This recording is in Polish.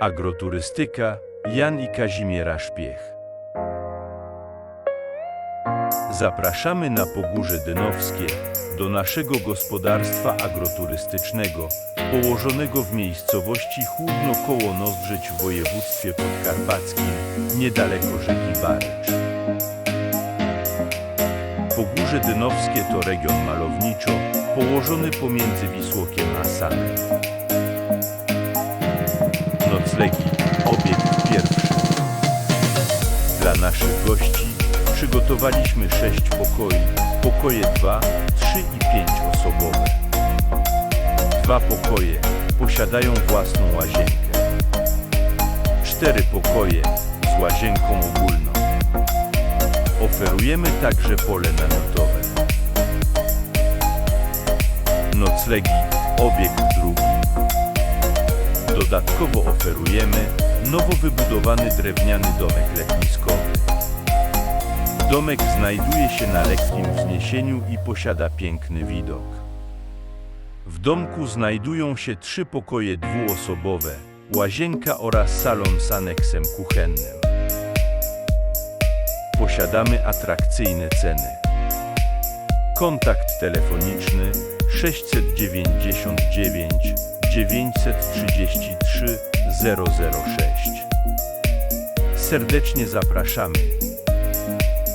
Agroturystyka Jan i Kazimiera Szpiech. Zapraszamy na Pogórze Dynowskie do naszego gospodarstwa agroturystycznego położonego w miejscowości Chłódno koło Nozdrzeć w województwie podkarpackim, niedaleko rzeki Barycz. Pogórze Dynowskie to region malowniczo położony pomiędzy Wisłokiem a Sanem. Noclegi, obiekt pierwszy. Dla naszych gości przygotowaliśmy sześć pokoi, pokoje 2, 3 i 5 osobowe. Dwa pokoje posiadają własną łazienkę. Cztery pokoje z łazienką ogólną. Oferujemy także pole namiotowe. Noclegi, obiekt drugi. Dodatkowo oferujemy nowo wybudowany drewniany domek letniskowy. Domek znajduje się na lekkim wzniesieniu i posiada piękny widok. W domku znajdują się trzy pokoje dwuosobowe, łazienka oraz salon z aneksem kuchennym. Posiadamy atrakcyjne ceny. Kontakt telefoniczny 699 933 006. Serdecznie zapraszamy.